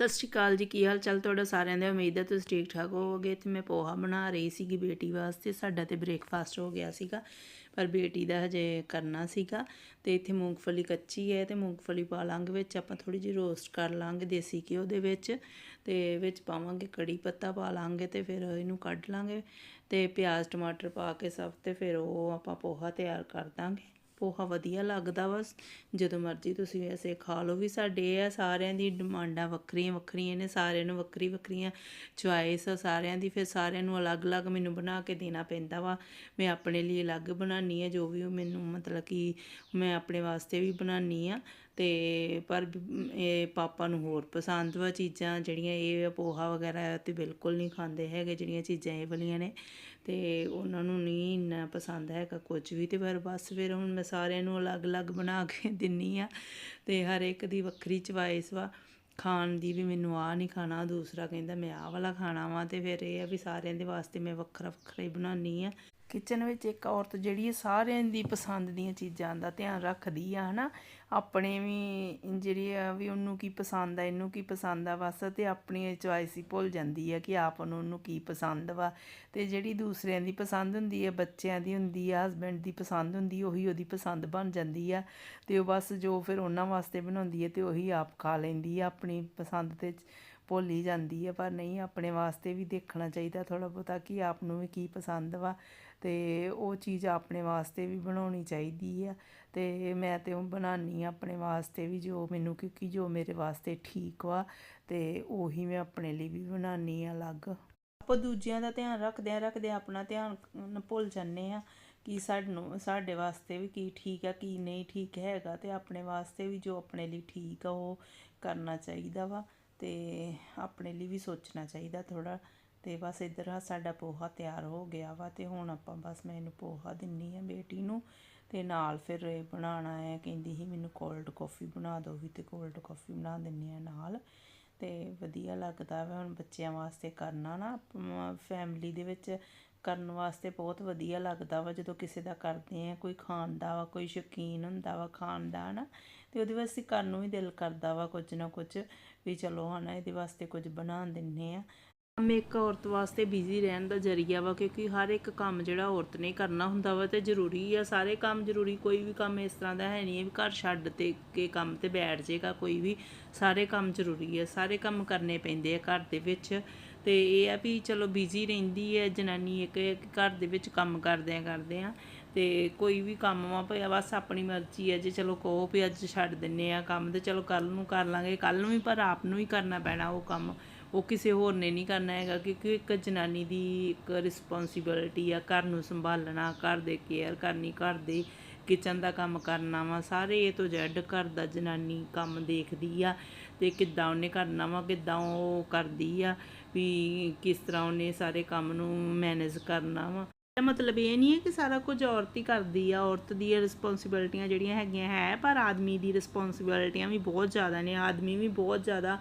ਸਤਿ ਸ਼੍ਰੀ ਅਕਾਲ ਜੀ, ਕੀ ਹਾਲ ਚਾਲ ਤੁਹਾਡਾ? ਸਾਰਿਆਂ ਦਾ ਉਮੀਦ ਹੈ ਤੁਸੀਂ ਠੀਕ ਠਾਕ ਹੋਵੋਗੇ। ਤੇ ਮੈਂ ਪੋਹਾ ਬਣਾ ਰਹੀ ਸੀਗੀ ਬੇਟੀ ਵਾਸਤੇ। ਸਾਡਾ ਤੇ ਬ੍ਰੇਕਫਾਸਟ ਹੋ ਗਿਆ ਸੀਗਾ, ਪਰ ਬੇਟੀ ਦਾ ਹਜੇ ਕਰਨਾ ਸੀਗਾ। ਤੇ ਇੱਥੇ ਮੂੰਗਫਲੀ ਕੱਚੀ ਹੈ ਤੇ ਮੂੰਗਫਲੀ ਪਾ ਲਾਂਗੇ ਵਿੱਚ। ਆਪਾਂ ਥੋੜੀ ਜਿਹੀ ਰੋਸਟ ਕਰ ਲਾਂਗੇ ਦੇਸੀ ਘਿਓ ਦੇ ਵਿੱਚ। ਤੇ ਵਿੱਚ ਪਾਵਾਂਗੇ ਕੜੀ ਪੱਤਾ ਪਾ ਲਾਂਗੇ ਤੇ ਫਿਰ ਇਹਨੂੰ ਕੱਢ ਲਾਂਗੇ। ਤੇ ਪਿਆਜ਼, ਟਮਾਟਰ ਪਾ ਕੇ ਸਭ ਤੇ ਫਿਰ ਉਹ ਆਪਾਂ ਪੋਹਾ ਤਿਆਰ ਕਰ ਦਾਂਗੇ। ਪੋਹਾ ਵਧੀਆ ਲੱਗਦਾ ਵਾ। ਜਦੋਂ ਮਰਜ਼ੀ ਤੁਸੀਂ ਵੈਸੇ ਖਾ ਲਓ ਵੀ, ਸਾਡੇ ਆ ਸਾਰਿਆਂ ਦੀ ਡਿਮਾਂਡਾਂ ਵੱਖਰੀਆਂ ਵੱਖਰੀਆਂ ਨੇ, ਸਾਰਿਆਂ ਨੂੰ ਵੱਖਰੀ ਵੱਖਰੀਆਂ ਚੁਆਇਸ ਆ ਸਾਰਿਆਂ ਦੀ, ਫਿਰ ਸਾਰਿਆਂ ਨੂੰ ਅਲੱਗ-ਅਲੱਗ ਮੈਨੂੰ ਬਣਾ ਕੇ ਦੇਣਾ ਪੈਂਦਾ ਵਾ। ਮੈਂ ਆਪਣੇ ਲਈ ਅਲੱਗ ਬਣਾਉਣੀ ਆ ਜੋ ਵੀ ਉਹ ਮੈਨੂੰ ਮਤਲਬ ਕਿ ਮੈਂ ਆਪਣੇ ਵਾਸਤੇ ਵੀ ਬਣਾਉਣੀ ਆ ਤੇ ਪਰ ਇਹ ਪਾਪਾ ਨੂੰ ਹੋਰ ਪਸੰਦ ਵਾ ਚੀਜ਼ਾਂ, ਜਿਹੜੀਆਂ ਇਹ ਪੋਹਾ ਵਗੈਰਾ ਤੇ ਬਿਲਕੁਲ ਨਹੀਂ ਖਾਂਦੇ ਹੈਗੇ, ਜਿਹੜੀਆਂ ਚੀਜ਼ਾਂ ਇਹ ਵਾਲੀਆਂ ਨੇ। ਤੇ ਉਹਨਾਂ ਨੂੰ ਨਹੀਂ ਇੰਨਾ ਪਸੰਦ ਹੈਗਾ ਕੁਝ ਵੀ, ਤੇ ਪਰ ਬਸ ਫਿਰ ਹੁਣ ਮੈਂ ਸਾਰਿਆਂ ਨੂੰ ਅਲੱਗ-ਅਲੱਗ ਬਣਾ ਕੇ ਦਿੰਨੀ ਆ, ਤੇ ਹਰ ਇੱਕ ਦੀ ਵੱਖਰੀ ਚੁਆਇਸ ਵਾ। ਖਾਣ ਦੀ ਵੀ ਮੈਨੂੰ ਆ ਨਹੀਂ ਖਾਣਾ ਦੂਸਰਾ ਕਹਿੰਦਾ ਮੈਂ ਆਹ ਵਾਲਾ ਖਾਣਾ ਵਾ, ਤੇ ਫਿਰ ਇਹ ਆ ਵੀ ਸਾਰਿਆਂ ਦੇ ਵਾਸਤੇ ਮੈਂ ਵੱਖਰਾ ਵੱਖਰਾ ਹੀ ਬਣਾਉਣੀ ਆ। ਕਿਚਨ ਵਿੱਚ ਇੱਕ ਔਰਤ ਜਿਹੜੀ ਹੈ ਸਾਰਿਆਂ ਦੀ ਪਸੰਦ ਦੀਆਂ ਚੀਜ਼ਾਂ ਦਾ ਧਿਆਨ ਰੱਖਦੀ ਆ, ਹਨਾ। ਆਪਣੇ ਵੀ ਜਿਹੜੀ ਆ ਵੀ ਉਹਨੂੰ ਕੀ ਪਸੰਦ ਆ, ਇਹਨੂੰ ਕੀ ਪਸੰਦ ਆ, ਬਸ ਤੇ ਆਪਣੀ ਚੁਆਇਸ ਹੀ ਭੁੱਲ ਜਾਂਦੀ ਆ ਕਿ ਆਪ ਨੂੰ ਉਹਨੂੰ ਕੀ ਪਸੰਦ ਵਾ। ਤੇ ਜਿਹੜੀ ਦੂਸਰਿਆਂ ਦੀ ਪਸੰਦ ਹੁੰਦੀ ਆ, ਬੱਚਿਆਂ ਦੀ ਹੁੰਦੀ ਆ ਹਸਬੈਂਡ ਦੀ ਪਸੰਦ ਹੁੰਦੀ, ਉਹੀ ਉਹਦੀ ਪਸੰਦ ਬਣ ਜਾਂਦੀ ਆ। ਤੇ ਉਹ ਬਸ ਜੋ ਫਿਰ ਉਹਨਾਂ ਵਾਸਤੇ ਬਣਾਉਂਦੀ ਹੈ ਤੇ ਉਹੀ ਆਪ ਖਾ ਲੈਂਦੀ ਆ, ਆਪਣੀ ਪਸੰਦ ਤੇ ਭੁੱਲ ਹੀ ਜਾਂਦੀ ਆ। ਪਰ ਨਹੀਂ, ਆਪਣੇ ਵਾਸਤੇ ਵੀ ਦੇਖਣਾ ਚਾਹੀਦਾ ਥੋੜਾ ਬਹੁਤਾ ਕਿ ਆਪ ਨੂੰ ਵੀ ਕੀ ਪਸੰਦ ਵਾ। ਅਤੇ ਉਹ ਚੀਜ਼ ਆਪਣੇ ਵਾਸਤੇ ਵੀ ਬਣਾਉਣੀ ਚਾਹੀਦੀ ਆ। ਅਤੇ ਮੈਂ ਤਾਂ ਉਹ ਬਣਾਉਂਦੀ ਹਾਂ ਆਪਣੇ ਵਾਸਤੇ ਵੀ ਜੋ ਮੈਨੂੰ, ਕਿਉਂਕਿ ਜੋ ਮੇਰੇ ਵਾਸਤੇ ਠੀਕ ਵਾ ਅਤੇ ਉਹੀ ਮੈਂ ਆਪਣੇ ਲਈ ਵੀ ਬਣਾਉਂਦੀ ਹਾਂ ਅਲੱਗ। ਆਪਾਂ ਦੂਜਿਆਂ ਦਾ ਧਿਆਨ ਰੱਖਦਿਆਂ ਰੱਖਦਿਆਂ ਆਪਣਾ ਧਿਆਨ ਭੁੱਲ ਜਾਂਦੇ ਆ ਕਿ ਸਾਨੂੰ, ਸਾਡੇ ਵਾਸਤੇ ਵੀ ਕੀ ਠੀਕ ਆ, ਕੀ ਨਹੀਂ ਠੀਕ ਹੈਗਾ, ਤੇ ਆਪਣੇ ਵਾਸਤੇ ਵੀ ਜੋ ਆਪਣੇ ਲਈ ਠੀਕ ਆ ਉਹ ਕਰਨਾ ਚਾਹੀਦਾ ਵਾ, ਤੇ ਆਪਣੇ ਲਈ ਵੀ ਸੋਚਣਾ ਚਾਹੀਦਾ ਥੋੜਾ ਤੇ ਬਸ ਇੱਧਰ ਆ ਸਾਡਾ ਪੋਹਾ ਤਿਆਰ ਹੋ ਗਿਆ ਵਾ ਤੇ ਹੁਣ ਆਪਾਂ ਬਸ ਮੈਂ ਇਹਨੂੰ ਪੋਹਾ ਦਿੰਨੀ ਆ ਬੇਟੀ ਨੂੰ ਤੇ ਨਾਲ ਫਿਰ ਇਹ ਬਣਾਉਣਾ ਹੈ, ਕਹਿੰਦੀ ਸੀ ਮੈਨੂੰ ਕੋਲਡ ਕਾਫੀ ਬਣਾ ਦਿਓ ਵੀ ਤੇ ਕੋਲਡ ਕਾਫੀ ਬਣਾ ਦਿੰਨੀ ਆ ਨਾਲ ਤੇ ਵਧੀਆ ਲੱਗਦਾ ਵਾ, ਹੁਣ ਬੱਚਿਆਂ ਵਾਸਤੇ ਕਰਨਾ ਨਾ ਫੈਮਿਲੀ ਦੇ ਵਿੱਚ ਕਰਨ ਵਾਸਤੇ ਬਹੁਤ ਵਧੀਆ ਲੱਗਦਾ ਵਾ, ਜਦੋਂ ਕਿਸੇ ਦਾ ਕਰਦੇ ਆ, ਕੋਈ ਖਾਣ ਦਾ ਵਾ, ਕੋਈ ਸ਼ੌਕੀਨ ਹੁੰਦਾ ਵਾ ਖਾਣ ਦਾ ਨਾ, ਤੇ ਉਹਦੇ ਵਾਸਤੇ ਕਰਨ ਨੂੰ ਵੀ ਦਿਲ ਕਰਦਾ ਵਾ ਕੁਝ ਨਾ ਕੁਝ, ਵੀ ਚਲੋ ਹਨਾ ਇਹਦੇ ਵਾਸਤੇ ਕੁਝ ਬਣਾ ਦਿੰਨੇ ਆ। ਕੰਮ ਇੱਕ ਔਰਤ ਵਾਸਤੇ ਬਿਜ਼ੀ ਰਹਿਣ ਦਾ ਜ਼ਰੀਆ ਵਾ, ਕਿਉਂਕਿ ਹਰ ਇੱਕ ਕੰਮ ਜਿਹੜਾ ਔਰਤ ਨੇ ਕਰਨਾ ਹੁੰਦਾ ਵਾ ਤੇ ਜ਼ਰੂਰੀ ਆ। ਸਾਰੇ ਕੰਮ ਜ਼ਰੂਰੀ, ਕੋਈ ਵੀ ਕੰਮ ਇਸ ਤਰ੍ਹਾਂ ਦਾ ਹੈ ਨਹੀਂ ਹੈ ਵੀ ਘਰ ਛੱਡ ਤੇ ਕੇ ਕੰਮ ਤੇ ਬੈਠ ਜਾਏਗਾ ਕੋਈ ਵੀ ਸਾਰੇ ਕੰਮ ਜ਼ਰੂਰੀ ਆ। ਸਾਰੇ ਕੰਮ ਕਰਨੇ ਪੈਂਦੇ ਆ ਘਰ ਦੇ ਵਿੱਚ ਤੇ ਇਹ ਆ ਵੀ ਚਲੋ ਬਿਜ਼ੀ ਰਹਿੰਦੀ ਹੈ, ਜਨਾਨੀ ਇੱਕ ਘਰ ਦੇ ਵਿੱਚ ਕੰਮ ਕਰਦਿਆਂ ਕਰਦਿਆਂ ਤੇ ਕੋਈ ਵੀ ਕੰਮ ਵਾ ਭਈ ਬਸ ਆਪਣੀ ਮਰਜ਼ੀ ਹੈ ਜੇ ਚਲੋ ਕਹੋ ਵੀ ਅੱਜ ਛੱਡ ਦਿੰਨੇ ਆ ਕੰਮ ਤੇ ਚਲੋ ਕੱਲ ਨੂੰ ਕਰ ਲਾਂਗੇ ਕੱਲ ਨੂੰ ਵੀ ਪਰ ਆਪ ਨੂੰ ਹੀ ਕਰਨਾ ਪੈਣਾ ਉਹ ਕੰਮ। ਉਹ ਕਿਸੇ ਹੋਰ ਨੇ ਨਹੀਂ ਕਰਨਾ ਹੈਗਾ, ਕਿਉਂਕਿ ਇੱਕ ਜਨਾਨੀ ਦੀ ਇੱਕ ਰਿਸਪੌਂਸਿਬਿਲਟੀ ਆ, ਘਰ ਨੂੰ ਸੰਭਾਲਣਾ, ਘਰ ਦੇ ਕੇਅਰ ਕਰਨੀ, ਘਰ ਦੇ ਕਿਚਨ ਦਾ ਕੰਮ ਕਰਨਾ ਵਾ, ਸਾਰੇ ਇਹ ਤੋਂ ਜੈਡ ਘਰ ਦਾ ਜਨਾਨੀ ਕੰਮ ਦੇਖਦੀ ਆ ਤੇ ਕਿੱਦਾਂ ਉਹਨੇ ਕਰਨਾ ਵਾ, ਕਿੱਦਾਂ ਉਹ ਕਰਦੀ ਆ, ਵੀ ਕਿਸ ਤਰ੍ਹਾਂ ਉਹਨੇ ਸਾਰੇ ਕੰਮ ਨੂੰ ਮੈਨੇਜ ਕਰਨਾ ਵਾ। ਇਹਦਾ ਮਤਲਬ ਇਹ ਨਹੀਂ ਹੈ ਕਿ ਸਾਰਾ ਕੁਝ ਔਰਤ ਹੀ ਕਰਦੀ ਆ, ਔਰਤ ਦੀਆਂ ਰਿਸਪੌਂਸਿਬਿਲਟੀਆਂ ਜਿਹੜੀਆਂ ਹੈਗੀਆਂ ਹੈ, ਪਰ ਆਦਮੀ ਦੀ ਰਿਸਪੌਂਸਿਬਿਲਟੀਆਂ ਵੀ ਬਹੁਤ ਜ਼ਿਆਦਾ ਨੇ, ਆਦਮੀ ਵੀ ਬਹੁਤ ਜ਼ਿਆਦਾ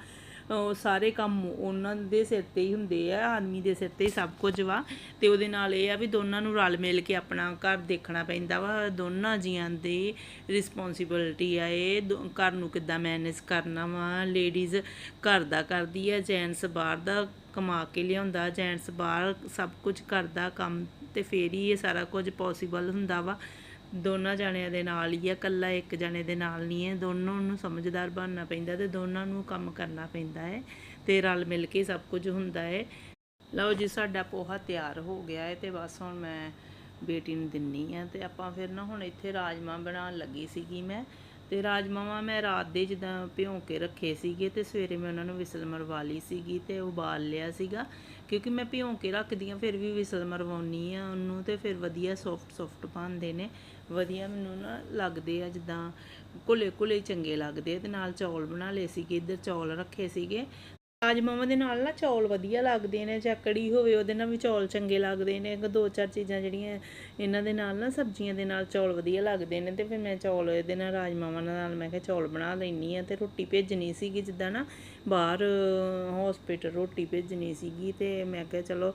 ਸਾਰੇ ਕੰਮ ਉਹਨਾਂ ਦੇ ਸਿਰ ਤੇ ਹੀ ਹੁੰਦੇ ਆ, ਆਦਮੀ ਦੇ ਸਿਰ ਤੇ ਹੀ ਸਭ ਕੁਝ ਵਾ। ਤੇ ਉਹਦੇ ਨਾਲ ਇਹ ਆ ਵੀ ਦੋਨਾਂ ਨੂੰ ਰਲ ਮਿਲ ਕੇ ਆਪਣਾ ਘਰ ਦੇਖਣਾ ਪੈਂਦਾ ਵਾ। ਦੋਨਾਂ ਜੀਆਂ ਦੀ ਰਿਸਪੌਂਸਿਬਿਲਟੀ ਆ ਇਹ। ਘਰ ਨੂੰ ਕਿੱਦਾਂ ਮੈਨੇਜ ਕਰਨਾ ਵਾ। ਲੇਡੀਜ਼ ਘਰ ਦਾ ਕਰਦੀ ਆ ਜੈਂਟਸ ਬਾਹਰ ਦਾ ਕਮਾ ਕੇ ਲਿਆਉਂਦਾ। ਜੈਂਟਸ ਬਾਹਰ ਸਭ ਕੁਝ ਕਰਦਾ, ਕੰਮ ਤੇ ਫੇਰ ਹੀ ਇਹ ਸਾਰਾ ਕੁਝ ਪੋਸੀਬਲ ਹੁੰਦਾ ਵਾ। ਦੋਨਾਂ ਜਣਿਆਂ ਦੇ ਨਾਲ ਹੀ ਆ, ਇਕੱਲਾ ਇੱਕ ਜਣੇ ਦੇ ਨਾਲ ਨਹੀਂ ਹੈ। ਦੋਨੋਂ ਨੂੰ ਸਮਝਦਾਰ ਬਣਨਾ ਪੈਂਦਾ ਤੇ ਦੋਨਾਂ ਨੂੰ ਕੰਮ ਕਰਨਾ ਪੈਂਦਾ ਹੈ ਤੇ ਰਲ ਮਿਲ ਕੇ ਸਭ ਕੁਝ ਹੁੰਦਾ ਹੈ। ਲਓ ਜੀ, ਸਾਡਾ ਪੋਹਾ ਤਿਆਰ ਹੋ ਗਿਆ ਹੈ ਤੇ ਬਸ ਹੁਣ ਮੈਂ ਬੇਟੀ ਨੂੰ ਦਿੰਨੀ ਆ ਤੇ ਆਪਾਂ ਫਿਰ ਨਾ ਹੁਣ ਇੱਥੇ ਰਾਜਮਾ ਬਣਾਉਣ ਲੱਗੀ ਸੀਗੀ ਮੈਂ ਤੇ ਰਾਜਮਾਵਾਂ ਮੈਂ ਰਾਤ ਦੇ ਜਿੱਦਾਂ ਭਿਉਂ ਕੇ ਰੱਖੇ ਸੀਗੇ ਤੇ ਸਵੇਰੇ ਮੈਂ ਉਹਨਾਂ ਨੂੰ ਵਿਸਲ ਮਰਵਾ ਲਈ ਸੀਗੀ ਤੇ ਉਬਾਲ ਲਿਆ ਸੀਗਾ। ਕਿਉਂਕਿ ਮੈਂ ਭਿਉਂ ਕੇ ਰੱਖਦੀ ਆ ਫਿਰ ਵੀ ਵਿਸਲ ਮਰਵਾਉਣੀ ਆ ਉਹਨੂੰ ਤੇ ਫਿਰ ਵਧੀਆ ਸੌਫਟ ਸੌਫਟ ਬਣਦੇ ਨੇ। ਵਧੀਆ ਮੈਨੂੰ ਨਾ ਲੱਗਦੇ ਆ ਜਿੱਦਾਂ ਕੁਲੇ ਕੁਲੇ ਚੰਗੇ ਲੱਗਦੇ ਆ ਤੇ ਨਾਲ ਚੌਲ ਬਣਾ ਲਏ ਸੀਗੇ, ਇੱਧਰ ਚੌਲ ਰੱਖੇ ਸੀਗੇ। ਰਾਜਮਾਵਾਂ ਦੇ ਨਾਲ ਨਾ ਚੌਲ ਵਧੀਆ ਲੱਗਦੇ ਨੇ ਜਾਂ ਕੜੀ ਹੋਵੇ ਉਹਦੇ ਨਾਲ ਵੀ ਚੌਲ ਚੰਗੇ ਲੱਗਦੇ ਨੇ ਦੋ ਚਾਰ ਚੀਜ਼ਾਂ ਜਿਹੜੀਆਂ ਇਹਨਾਂ ਦੇ ਨਾਲ ਨਾ ਸਬਜ਼ੀਆਂ ਦੇ ਨਾਲ ਚੌਲ ਵਧੀਆ ਲੱਗਦੇ ਨੇ ਤੇ ਫਿਰ ਮੈਂ ਚੌਲ ਇਹਦੇ ਨਾਲ, ਰਾਜਮਾਵਾਂ ਨਾਲ ਮੈਂ ਕਿਹਾ ਚੌਲ ਬਣਾ ਲੈਣੀ ਆ ਤੇ ਰੋਟੀ ਭੇਜਣੀ ਸੀਗੀ ਜਿੱਦਾਂ ਨਾ ਬਾਹਰ ਹਸਪੀਟਲ ਰੋਟੀ ਭੇਜਣੀ ਸੀਗੀ ਤੇ ਮੈਂ ਕਿਹਾ ਚਲੋ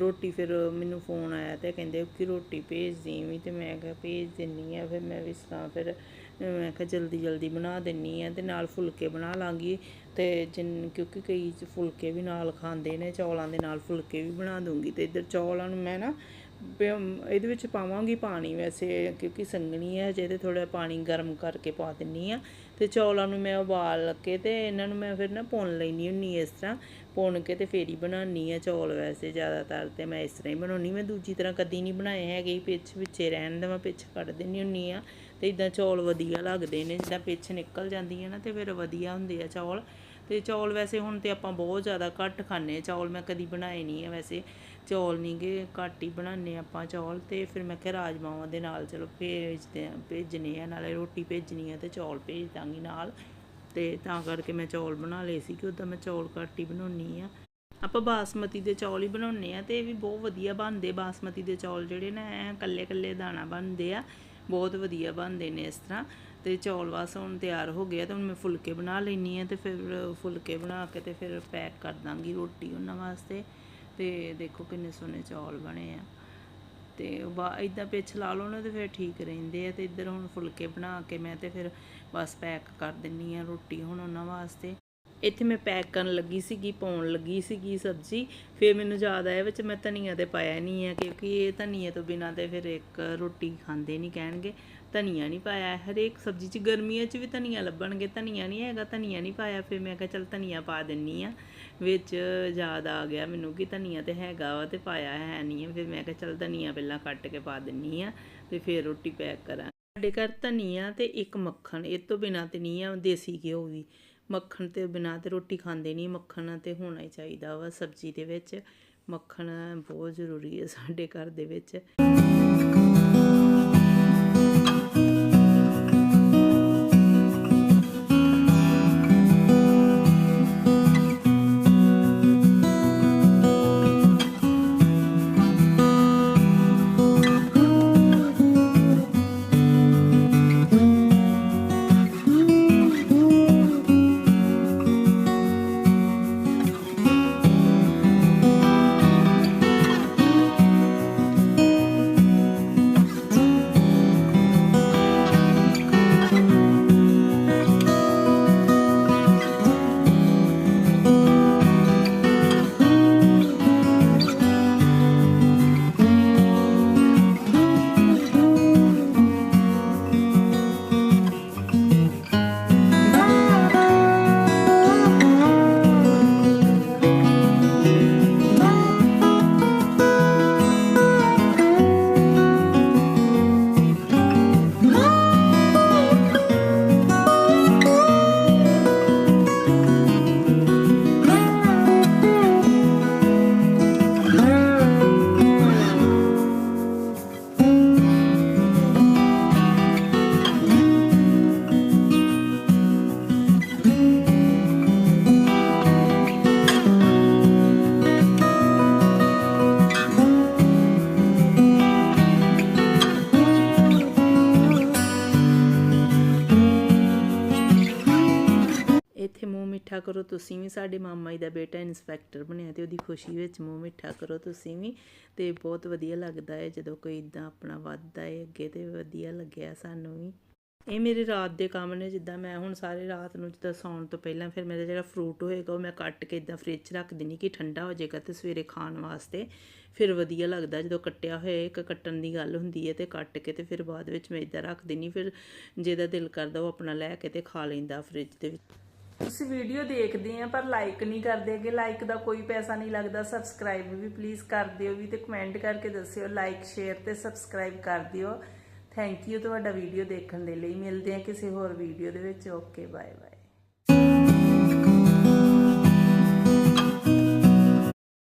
ਰੋਟੀ ਫਿਰ ਮੈਨੂੰ ਫੋਨ ਆਇਆ ਤੇ ਕਹਿੰਦੇ ਕਿ ਰੋਟੀ ਭੇਜ ਦੀ ਵੀ ਤੇ ਮੈਂ ਕਿਹਾ ਭੇਜ ਦਿੰਨੀ ਆ ਫਿਰ ਮੈਂ ਵੀ ਤਾਂ ਫਿਰ ਮੈਂ ਕਿਹਾ ਜਲਦੀ ਜਲਦੀ ਬਣਾ ਦਿੰਨੀ ਆ ਤੇ ਨਾਲ ਫੁਲਕੇ ਬਣਾ ਲਾਂਗੀ। ਤੇ ਜਿੰਨ, ਕਿਉਂਕਿ ਕਈ ਫੁਲਕੇ ਵੀ ਨਾਲ ਖਾਂਦੇ ਨੇ, ਚੌਲਾਂ ਦੇ ਨਾਲ ਫੁਲਕੇ ਵੀ ਬਣਾ ਦੂੰਗੀ। ਤੇ ਇੱਧਰ ਚੌਲਾਂ ਨੂੰ ਮੈਂ ਨਾ ਇਹਦੇ ਵਿੱਚ ਪਾਵਾਂਗੀ ਪਾਣੀ ਵੈਸੇ, ਕਿਉਂਕਿ ਸੰਘਣੀ ਹੈ ਜੇ ਤੇ ਥੋੜਾ ਪਾਣੀ ਗਰਮ ਕਰਕੇ ਪਾ ਦਿੰਨੀ ਆ। ਤੇ ਚੌਲਾਂ ਨੂੰ ਮੈਂ ਉਬਾਲ ਕੇ ਤੇ ਇਹਨਾਂ ਨੂੰ ਮੈਂ ਫਿਰ ਨਾ ਭੁੰਨ ਲੈਣੀ ਹੁੰਨੀ ਇਸ ਤਰ੍ਹਾਂ। ਭੁੰਨ ਕੇ ਤੇ ਫੇਰ ਹੀ ਬਣਾਉਣੀ ਆ ਚੌਲ ਵੈਸੇ ਜ਼ਿਆਦਾਤਰ ਤੇ ਮੈਂ ਇਸ ਤਰ੍ਹਾਂ ਹੀ ਬਣਾਉਣੀ ਮੈਂ ਦੂਜੀ ਤਰ੍ਹਾਂ ਕਦੀ ਨਹੀਂ ਬਣਾਏ ਹੈਗੇ ਪਿੱਛ ਵਿੱਚੇ ਰਹਿਣ ਦਾ ਮੈਂ ਪਿੱਛ ਕੱਢ ਦਿੰਨੀ ਹੁੰਨੀ ਆ ਤੇ ਇਦਾਂ ਚੌਲ ਵਧੀਆ ਲੱਗਦੇ ਨੇ, ਜਿੱਦਾਂ ਪਿੱਛ ਨਿਕਲ ਜਾਂਦੀ ਹੈ ਨਾ ਤੇ ਫਿਰ ਵਧੀਆ ਹੁੰਦੇ ਆ ਚੌਲ। ਤੇ ਚੌਲ ਵੈਸੇ ਹੁਣ ਤੇ ਆਪਾਂ ਬਹੁਤ ਜ਼ਿਆਦਾ ਘੱਟ ਖਾਂਦੇ ਆ ਚੌਲ ਮੈਂ ਕਦੀ ਬਣਾਏ ਨਹੀਂ ਆ ਵੈਸੇ। ਚੌਲ ਨਹੀਂ ਗੇ, ਘੱਟ ਹੀ ਬਣਾਉਂਦੇ ਆਪਾਂ ਚੌਲ ਤੇ ਫਿਰ ਮੈਂ ਕਿਹਾ ਰਾਜਮਾਵਾਂ ਦੇ ਨਾਲ ਚਲੋ ਭੇਜਦੇ ਆ ਭੇਜਣੇ ਆ, ਨਾਲੇ ਰੋਟੀ ਭੇਜਣੀ ਆ ਤੇ ਚੌਲ ਭੇਜ ਦਾਂਗੀ ਨਾਲ। ਤੇ ਤਾਂ ਕਰਕੇ ਮੈਂ ਚੌਲ ਬਣਾ ਲਏ ਸੀ ਕਿ ਉਦਾਂ ਮੈਂ ਚੌਲ ਘੱਟ ਹੀ ਬਣਾਉਣੀ ਆ ਆਪਾਂ ਬਾਸਮਤੀ ਦੇ ਚੌਲ ਹੀ ਬਣਾਉਣੇ ਆ ਤੇ ਇਹ ਵੀ ਬਹੁਤ ਵਧੀਆ ਬਣਦੇ। ਬਾਸਮਤੀ ਦੇ ਚੌਲ ਜਿਹੜੇ ਨਾ ਐ ਕੱਲੇ ਕੱਲੇ ਦਾਣਾ ਬਣਦੇ ਆ, ਬਹੁਤ ਵਧੀਆ ਬਣਦੇ ਨੇ ਇਸ ਤਰ੍ਹਾਂ। ਤੇ ਚੌਲ ਬਸ ਹੁਣ ਤਿਆਰ ਹੋ ਗਿਆ ਤੇ ਹੁਣ ਮੈਂ ਫੁਲਕੇ ਬਣਾ ਲੈਣੀ ਆ ਤੇ ਫਿਰ ਫੁਲਕੇ ਬਣਾ ਕੇ ਤੇ ਫਿਰ ਪੈਕ ਕਰ ਦਾਂਗੀ ਰੋਟੀ ਉਹਨਾਂ ਵਾਸਤੇ। ਤੇ ਦੇਖੋ ਕਿੰਨੇ ਸੋਹਣੇ ਚੌਲ ਬਣੇ ਆ। ਤੇ ਬਾ ਇਦਾਂ ਪਿੱਛ ਲਾ ਲਓ ਨਾ ਤੇ ਫਿਰ ਠੀਕ ਰਹਿੰਦੇ ਆ ਤੇ ਇੱਧਰ ਹੁਣ ਫੁਲਕੇ ਬਣਾ ਕੇ ਮੈਂ ਤੇ ਫਿਰ ਬਸ ਪੈਕ ਕਰ ਦਿੰਨੀ ਆ ਰੋਟੀ ਹੁਣ ਉਹਨਾਂ ਵਾਸਤੇ। ਇੱਥੇ ਮੈਂ ਪੈਕ ਕਰਨ ਲੱਗੀ ਸੀਗੀ, ਪਾਉਣ ਲੱਗੀ ਸੀਗੀ ਸਬਜ਼ੀ, ਫਿਰ ਮੈਨੂੰ ਯਾਦ ਆਇਆ ਵਿੱਚ ਮੈਂ ਧਨੀਆ ਤੇ ਪਾਇਆ ਨਹੀਂ ਹੈ ਕਿਉਂਕਿ ਇਹ ਧਨੀਆ ਤੋਂ ਬਿਨਾਂ ਤੇ ਫਿਰ ਇੱਕ ਰੋਟੀ ਖਾਂਦੇ ਨਹੀਂ ਕਹਿਣਗੇ। ਧਨੀਆ ਨਹੀਂ ਪਾਇਆ, ਹਰੇਕ ਸਬਜ਼ੀ 'ਚ ਗਰਮੀਆਂ 'ਚ ਵੀ ਧਨੀਆ ਲੱਭਣਗੇ, ਧਨੀਆ ਨਹੀਂ ਹੈਗਾ, ਧਨੀਆ ਨਹੀਂ ਪਾਇਆ, ਫਿਰ ਮੈਂ ਕਿਹਾ ਚਲ ਧਨੀਆ ਪਾ ਦਿੰਨੀ ਆ। ਵਿੱਚ ਯਾਦ ਆ ਗਿਆ ਮੈਨੂੰ ਕਿ ਧਨੀਆ ਤੇ ਹੈਗਾ ਵਾ ਤੇ ਪਾਇਆ ਹੈ ਨਹੀਂ ਹੈ ਫਿਰ ਮੈਂ ਕਿਹਾ ਚਲ ਧਨੀਆ ਪਹਿਲਾਂ ਕੱਟ ਕੇ ਪਾ ਦਿੰਨੀ ਆ ਤੇ ਫਿਰ ਰੋਟੀ ਪੈਕ ਕਰਾਂ। ਸਾਡੇ ਘਰ ਧਨੀਆ ਤੇ ਇੱਕ ਮੱਖਣ, ਇਹ ਤੋਂ ਬਿਨਾਂ ਤੇ ਨਹੀਂ ਆ, ਦੇਸੀ ਘਿਓ ਵੀ। ਮੱਖਣ ਤੇ ਬਿਨਾਂ ਤੇ ਰੋਟੀ ਖਾਂਦੇ ਨਹੀਂ, ਮੱਖਣ ਤੇ ਹੋਣਾ ਹੀ ਚਾਹੀਦਾ ਵਾ ਸਬਜ਼ੀ ਦੇ ਵਿੱਚ। ਮੱਖਣ ਬਹੁਤ ਜ਼ਰੂਰੀ ਹੈ ਸਾਡੇ ਘਰ ਦੇ ਵਿੱਚ। ਮਿੱਠਾ ਕਰੋ, ਤੁਸੀਂ ਵੀ ਸਾਡੇ ਮਾਮਾ ਜੀ ਦਾ ਬੇਟਾ ਇਨਸਪੈਕਟਰ ਬਣਿਆ ਤੇ ਉਹਦੀ ਖੁਸ਼ੀ ਵਿੱਚ ਮੂੰਹ ਮਿੱਠਾ ਕਰੋ ਤੁਸੀਂ ਵੀ। ਤੇ ਬਹੁਤ ਵਧੀਆ ਲੱਗਦਾ ਹੈ ਜਦੋਂ ਕੋਈ ਇਦਾਂ ਆਪਣਾ ਵੱਧਦਾ ਹੈ, ਅੱਗੇ ਤੇ ਵਧੀਆ ਲੱਗਿਆ ਸਾਨੂੰ ਵੀ। ਇਹ ਮੇਰੇ ਰਾਤ ਦੇ ਕੰਮ ਨੇ, ਜਿੱਦਾਂ ਮੈਂ ਹੁਣ ਸਾਰੇ ਰਾਤ ਨੂੰ ਜਿੱਦਾਂ ਸੌਣ ਤੋਂ ਪਹਿਲਾਂ ਫਿਰ ਮੇਰਾ ਜਿਹੜਾ ਫਰੂਟ ਹੋਏਗਾ ਉਹ ਮੈਂ ਕੱਟ ਕੇ ਇਦਾਂ ਫ੍ਰਿਜ 'ਚ ਰੱਖ ਦਿੰਨੀ ਕਿ ਠੰਡਾ ਹੋ ਜਾਏਗਾ ਤੇ ਸਵੇਰੇ ਖਾਣ ਵਾਸਤੇ। ਫਿਰ ਵਧੀਆ ਲੱਗਦਾ ਜਦੋਂ ਕੱਟਿਆ ਹੋਇਆ ਇੱਕ ਕੱਟਣ ਦੀ ਗੱਲ ਹੁੰਦੀ ਹੈ ਤੇ ਕੱਟ ਕੇ ਤੇ ਫਿਰ ਬਾਅਦ ਵਿੱਚ ਮੈਂ ਇਦਾਂ ਰੱਖ ਦਿੰਨੀ ਫਿਰ ਜਿਹਦਾ ਦਿਲ ਕਰਦਾ ਉਹ ਆਪਣਾ ਲੈ ਕੇ ਤੇ ਖਾ ਲੈਂਦਾ ਫ੍ਰਿਜ ਦੇ ਵਿੱਚ। ਤੁਸੀਂ ਵੀਡੀਓ ਦੇਖਦੇ ਆ, ਪਰ ਲਾਈਕ ਨਹੀਂ ਕਰਦੇ ਕਿ ਲਾਈਕ ਦਾ ਕੋਈ ਪੈਸਾ ਨਹੀਂ ਲੱਗਦਾ। ਸਬਸਕ੍ਰਾਈਬ ਵੀ ਪਲੀਜ਼ ਕਰ ਦਿਓ ਵੀ ਤੇ ਕਮੈਂਟ ਕਰਕੇ ਦੱਸਿਓ। ਲਾਈਕ ਸ਼ੇਅਰ ਤੇ ਸਬਸਕ੍ਰਾਈਬ ਕਰ ਦਿਓ। ਥੈਂਕ ਯੂ ਤੁਹਾਡਾ ਵੀਡੀਓ ਦੇਖਣ ਦੇ ਲਈ। ਮਿਲਦੇ ਆ ਕਿਸੇ ਹੋਰ ਵੀਡੀਓ ਦੇ ਵਿੱਚ। Okay bye bye